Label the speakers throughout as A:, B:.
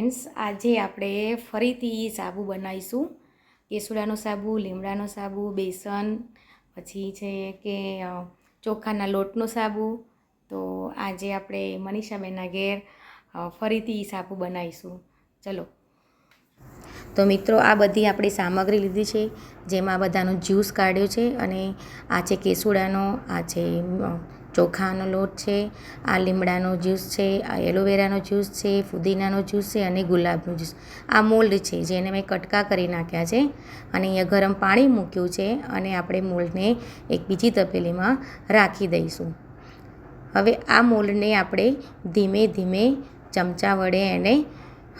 A: Friends, આજે આપણે ફરીથી સાબુ બનાવીશું. કેસુડાનો સાબુ, લીમડાનો સાબુ, બેસન, પછી છે કે ચોખાના લોટનો સાબુ. તો આજે આપણે મનીષાબેનના ઘેર ફરીથી સાબુ બનાવીશું. ચલો. તો મિત્રો, આ બધી આપણી સામગ્રી લીધી છે, જેમાં બધાનો જ્યુસ કાઢ્યો છે અને આ છે કેસુડાનો, આ છે ચોખાનો લોટ છે, આ લીમડાનો જ્યુસ છે, આ એલોવેરાનો જ્યુસ છે, ફુદીનાનો જ્યુસ છે અને ગુલાબનું જ્યુસ. આ મોલ્ડ છે જેને મેં કટકા કરી નાખ્યા છે અને અહીંયા ગરમ પાણી મૂક્યું છે અને આપણે મોલ્ડને એક બીજી તપેલીમાં રાખી દઈશું. હવે આ મોલ્ડને આપણે ધીમે ધીમે ચમચા વડે એને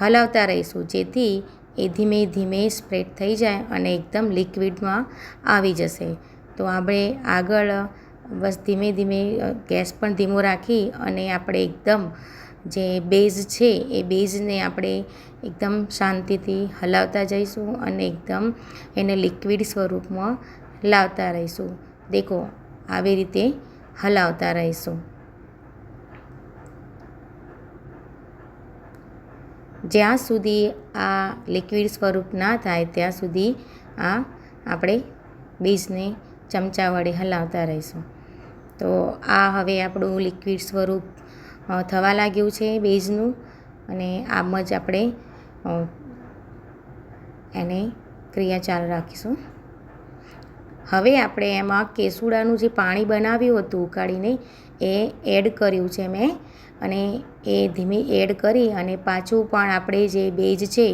A: હલાવતા રહીશું જેથી એ ધીમે ધીમે સ્પ્રેડ થઈ જાય અને એકદમ લિક્વિડમાં આવી જશે. તો આપણે આગળ બસ ધીમે ધીમે ગેસ પણ ધીમો રાખી અને આપણે એકદમ જે બેઝ છે એ બેઝને આપણે એકદમ શાંતિથી હલાવતા જઈશું અને એકદમ એને લિક્વિડ સ્વરૂપમાં લાવતા રહીશું. દેખો, આવી રીતે હલાવતા રહીશું. જ્યાં સુધી આ લિક્વિડ સ્વરૂપ ના થાય, ત્યાં સુધી આ આપણે બીજને ચમચા વડે હલાવતા રહીશું. તો આ હવે આપણું લિક્વિડ સ્વરૂપ થવા લાગ્યું છે બેઝનું અને આમ જ આપણે એને ક્રિયા ચાલુ રાખીશું. હવે આપણે એમાં કેસુડાનું જે પાણી બનાવ્યું હતું ઉકાળીને, એ એડ કર્યું છે મેં અને એ ધીમે એડ કરી અને પાછું પણ આપણે જે બેજ છે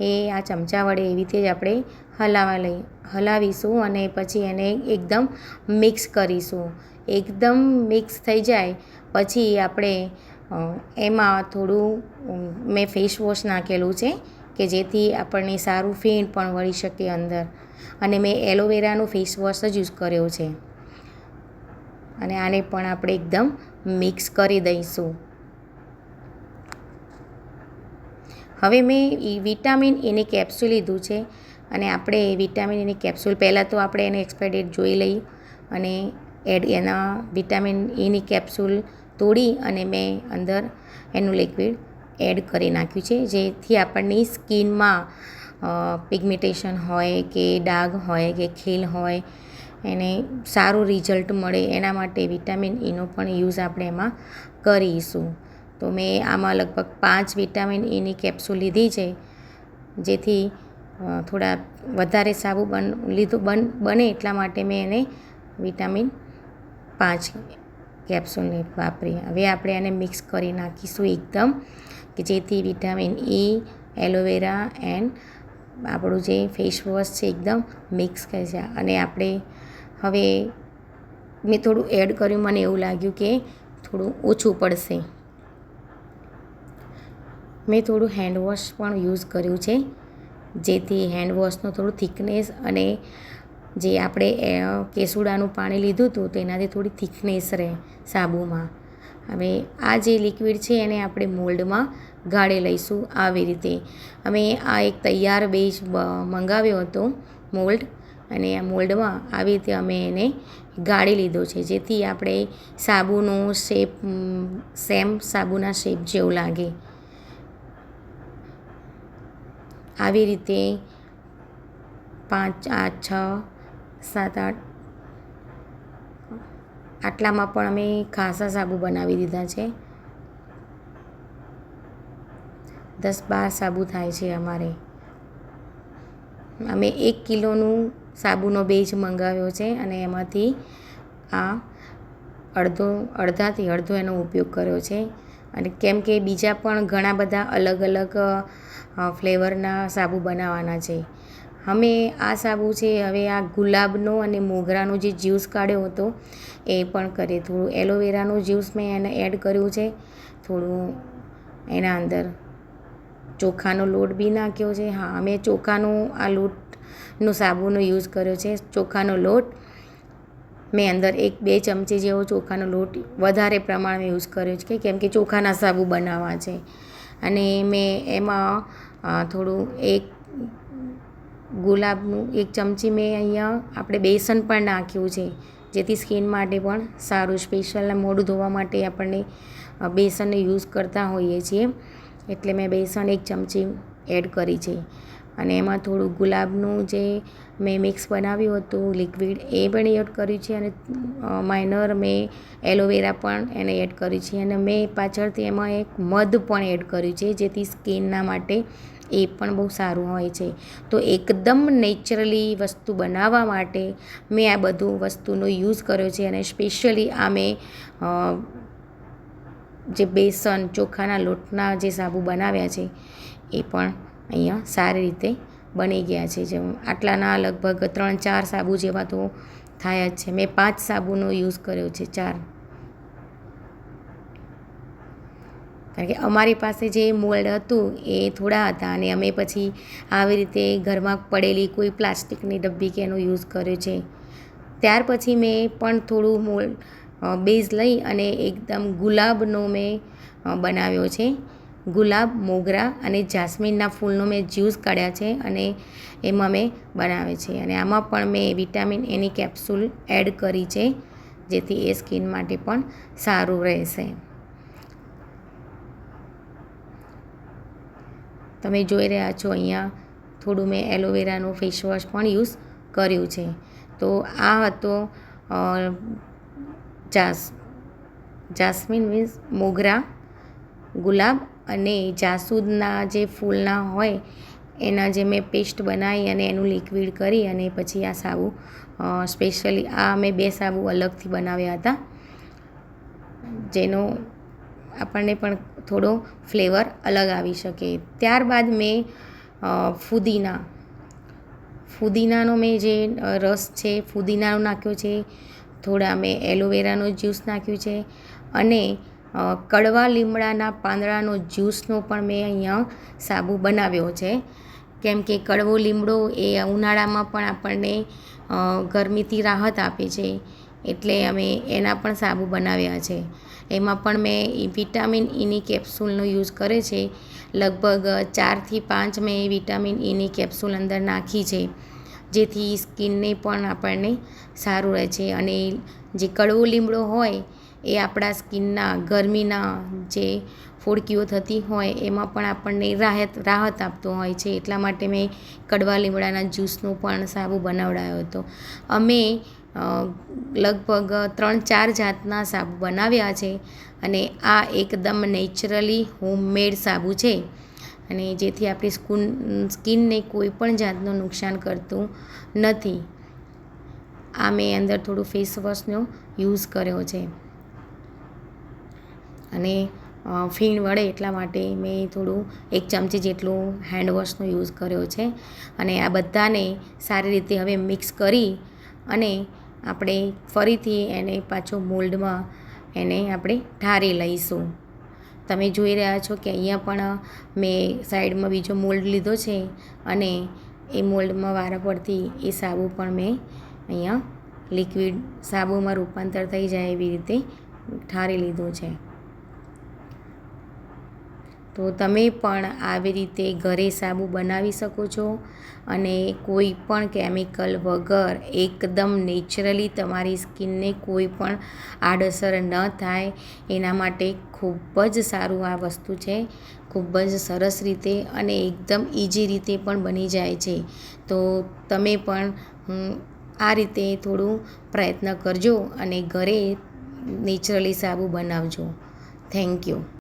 A: એ આ ચમચા વડે એવી રીતે જ આપણે હલાવા લઈ, હલાવીશું અને પછી એને એકદમ મિક્સ કરીશું. એકદમ મિક્સ થઈ જાય, પછી આપણે એમાં થોડું મેં ફેસ વોશ નાખેલું છે, કે જેથી આપણને સારું ફીણ પણ વળી શકે અંદર. અને મેં એલોવેરાનું ફેસ વોશ જ યુઝ કર્યો છે. અને આને પણ આપણે એકદમ મિક્સ કરી દઈશું. હવે મેં વિટામિન એને કેપ્સ્યુલ લીધું છે અને આપણે વિટામિન એની કેપ્સ્યુલ પહેલાં તો આપણે એને એક્સપાયર ડેટ જોઈ લઈ અને એડ એના વિટામિન એની કેપ્સ્યુલ તોડી અને મેં અંદર એનું લિક્વિડ એડ કરી નાખ્યું છે. જેથી આપણની સ્કિનમાં પિગમેન્ટેશન હોય કે ડાઘ હોય કે ખીલ હોય, એને સારું રિઝલ્ટ મળે એના માટે વિટામિન ઈનો પણ યુઝ આપણે એમાં કરીશું. તો મેં આમાં લગભગ પાંચ વિટામિન ઈની કેપ્સ્યુલ લીધી છે. જેથી થોડા વધારે સાબુ બન, લીધું બન, બને એટલા માટે મેં એને વિટામિન પાંચ કેપ્સ્યુલને વાપરી. હવે આપણે એને મિક્સ કરી નાખીશું એકદમ, કે જેથી વિટામિન ઈ એલોવેરા એન્ડ આપણું જે ફેસ વોશ છે એકદમ મિક્સ કરી છે અને આપણે હવે મેં થોડું એડ કર્યું, મને એવું લાગ્યું કે થોડું ઓછું પડશે. મેં થોડું હેન્ડવોશ પણ યુઝ કર્યું છે. જેથી હેન્ડ વોશનું થોડું થિકનેસ અને જે આપણે કેસુડાનું પાણી લીધું હતું, તેનાથી થોડી થિકનેસ રહે સાબુમાં. હવે આ જે લિક્વિડ છે એને આપણે મોલ્ડમાં ગાળી લઈશું આવી રીતે. અમે આ એક તૈયાર બેઝ મંગાવ્યો હતો મોલ્ડ અને આ મોલ્ડમાં આવી રીતે અમે એને ગાળી લીધો છે. જેથી આપણે સાબુનો શેપ સેમ સાબુના શેપ જેવું લાગે. આવી રીતે પાંચ આઠ છ, સાત, આઠ. આટલામાં પણ અમે ખાસા સાબુ બનાવી દીધા છે. દસ, બાર સાબુ થાય છે અમારે. અમે એક કિલોનું સાબુનો બેજ મંગાવ્યો છે અને એમાંથી આ અડધો, અડધાથી અડધો એનો ઉપયોગ કર્યો છે. અને કેમ કે બીજા પણ ઘણા બધા અલગ અલગ ફ્લેવરના સાબુ બનાવવાના છે. અમે આ સાબુ છે, હવે આ ગુલાબનો અને મોગરાનો જે જ્યુસ કાઢ્યો હતો, એ પણ કરીએ. થોડું એલોવેરાનું જ્યુસ મેં એને એડ કર્યું છે. થોડું એના અંદર ચોખાનો લોટ બી નાખ્યો છે. હા, અમે ચોખાનું આ લોટનું સાબુનો યુઝ કર્યો છે, ચોખાનો લોટ. મેં અંદર એક બે ચમચી જેવો ચોખાનો લોટ વધારે પ્રમાણમાં યુઝ કર્યો છે, કેમ કે ચોખાના સાબુ બનાવવા છે. અને મેં એમાં થોડું એક ગુલાબનું એક ચમચી મેં અહીંયા આપણે બેસન પણ નાખ્યું છે, જેથી સ્કિન માટે પણ સારું સ્પેશિયલ મોઢું ધોવા માટે આપણને બેસનનો યુઝ કરતા હોઈએ છીએ. એટલે મેં બેસન એક ચમચી એડ કરી છે. અને એમાં થોડું ગુલાબનું જે મેં મિક્સ બનાવ્યું હતું, લિક્વિડ, એ પણ એડ કર્યું છે અને માઇનર મેં એલોવેરા પણ એને એડ કર્યું છે અને મેં પાછળથી એમાં એક મધ પણ એડ કર્યું છે, જેથી સ્કિનના માટે એ પણ બહુ સારું હોય છે. તો એકદમ નેચરલી વસ્તુ બનાવવા માટે મેં આ બધું વસ્તુનો યુઝ કર્યો છે અને સ્પેશિયલી આ મેં જે બેસન, ચોખાના લોટના જે સાબુ બનાવ્યા છે, એ પણ અહીંયા સારી રીતે બની ગયા છે. જેમ આટલાના લગભગ ત્રણ, ચાર સાબુ જેવા તો થાય જ છે. મેં પાંચ સાબુનો યુઝ કર્યો છે, ચાર. કારણ કે અમારી પાસે જે મોલ્ડ હતું એ થોડા હતા અને અમે પછી આવી રીતે ઘરમાં પડેલી કોઈ પ્લાસ્ટિકની ડબ્બી કે એનો યુઝ કર્યો છે. ત્યાર પછી મેં પણ થોડું મોલ્ડ બેઝ લઈ અને એકદમ ગુલાબનો મેં બનાવ્યો છે. ગુલાબ, મોગરા અને જાસ્મિનના ફૂલનો મેં જ્યુસ કાઢ્યા છે અને એમાં મેં બનાવે છે. અને આમાં પણ મેં વિટામિન એની કેપ્સ્યુલ એડ કરી છે, જેથી એ સ્કિન માટે પણ સારું રહેશે. તમે જોઈ રહ્યા છો અહીંયા થોડું મેં એલોવેરાનું ફેસવોશ પણ યુઝ કર્યું છે. તો આ હતો જાસ, જાસ્મિન મીન્સ મોગરા, ગુલાબ અને જાસૂદના જે ફૂલના હોય, એના જે મેં પેસ્ટ બનાવી અને એનું લિક્વિડ કરી અને પછી આ સાબુ સ્પેશિયલી આ મેં બે સાબુ અલગથી બનાવ્યા હતા. જેનો આપણને પણ થોડો ફ્લેવર અલગ આવી શકે. ત્યારબાદ મેં ફુદીના. ફુદીનાનો મેં જે રસ છે, ફુદીનાનો નાખ્યો છે, થોડા મેં એલોવેરાનો જ્યુસ નાખ્યું છે અને કડવા લીમડાના પાંદડાનો જ્યુસનો પણ મેં અહીંયા સાબુ બનાવ્યો છે. કેમ કે કડવો લીમડો એ ઉનાળામાં પણ આપણને ગરમીથી રાહત આપે છે. એટલે અમે એના પણ સાબુ બનાવ્યા છે. એમાં પણ મેં વિટામિન ઈની કેપ્સ્યુલનો યુઝ કરે છે. લગભગ ચારથી પાંચ મેં વિટામિન ઈની કેપ્સ્યુલ અંદર નાખી છે. જેથી સ્કિનને પણ આપણને સારું રહે છે. અને જે કડવો લીમડો હોય એ આપણા સ્કિનના ગરમીના જે ફોડકીઓ થતી હોય, એમાં પણ આપણને રાહત રાહત આપતો હોય છે. એટલા માટે મેં કડવા લીમડાના જ્યુસનો પણ સાબુ બનાવડાયો હતો. અમે લગભગ ત્રણ, ચાર જાતના સાબુ બનાવ્યા છે અને આ એકદમ નેચરલી હોમમેડ સાબુ છે અને જેથી આપણી સ્કૂન, સ્કિનને કોઈ પણ જાતનું નુકસાન કરતું નથી. આ મેં અંદર થોડું ફેસ વોશનો યુઝ કર્યો છે. અને ફીણ વળે એટલા માટે મેં થોડું એક ચમચી જેટલું હેન્ડવોશનો યુઝ કર્યો છે. અને આ બધાને સારી રીતે હવે મિક્સ કરી અને આપણે ફરીથી એને પાછો મોલ્ડમાં એને આપણે ઠારી લઈશું. તમે જોઈ રહ્યા છો કે અહીંયા પણ મેં સાઈડમાં બીજો મોલ્ડ લીધો છે અને એ મોલ્ડમાં વારા પડતી એ સાબુ પણ મેં અહીંયા લિક્વિડ સાબુમાં રૂપાંતર થઈ જાય એવી રીતે ઠારી લીધું છે. તો તમે પણ આવી રીતે ઘરે સાબુ બનાવી શકો છો અને કોઈ પણ કેમિકલ વગર એકદમ નેચરલી તમારી સ્કિનને કોઈ પણ આડઅસર ન થાય. એના માટે ખૂબ જ સારું આ વસ્તુ છે. ખૂબ જ સરસ રીતે અને એકદમ ઇઝી રીતે પણ બની જાય છે. તો તમે પણ આ રીતે થોડું પ્રયત્ન કરજો અને ઘરે નેચરલી સાબુ બનાવજો. Thank you.